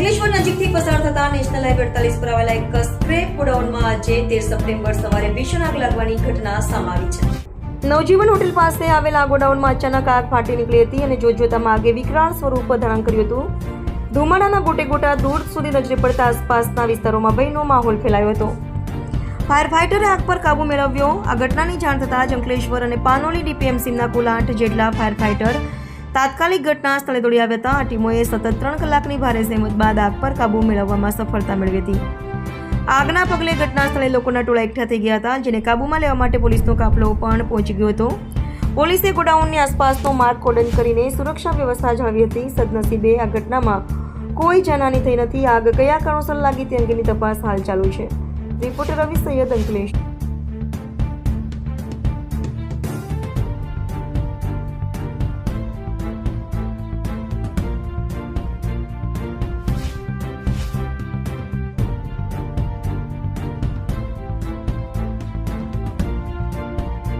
અંકલેશ્વર નજીકથી પસાર થતા નેશનલ હાઈવે અડતાલીસ પર આવેલા એક સ્ક્રેપ ગોડાઉનમાં આજે તેર સપ્ટેમ્બર સવારે ભીષણ આગ લાગવાની ઘટના સામે છે. નવજીવન હોટેલ પાસે આવેલા ગોડાઉનમાં અચાનક આગ ફાટી નીકળી હતી અને જોતજોતામાં આગે વિકરાળ સ્વરૂપ ધારણ કર્યું હતું. ધુમાડાના ગોટે ગોટા દૂર સુધી નજરે પડતા આસપાસના વિસ્તારોમાં ભયનો માહોલ ફેલાયો હતો. ફાયર ફાઇટરે આગ પર કાબુ મેળવ્યો. આ ઘટનાની જાણ થતાં જ અંકલેશ્વર અને પાનોલી ડીપીએમસીના કુલ આઠ જેટલા ફાયર ફાઇટર તાત્કાલિક ઘટના સ્થળે દોડી આવ્યા હતા. આ ટીમોએ સતત ત્રણ કલાકની ભારે સહેમત બાદ આગ પર કાબુ મેળવવામાં સફળતા મેળવી હતી. આગના પગલે ઘટના સ્થળે લોકોના ટોળા એકઠા થઈ ગયા હતા, જેને કાબૂમાં લેવા માટે પોલીસનો કાફલો પણ પહોંચી ગયો હતો. પોલીસે ગોડાઉનની આસપાસનો માર્ગ કોડન કરીને સુરક્ષા વ્યવસ્થા જાળવી હતી. સદનસીબે આ ઘટનામાં કોઈ જાનહાની થઈ નથી. આગ કયા કારણોસર લાગી તે અંગેની તપાસ હાલ ચાલુ છે. રિપોર્ટર રવિ સૈયદ અંકલેશ.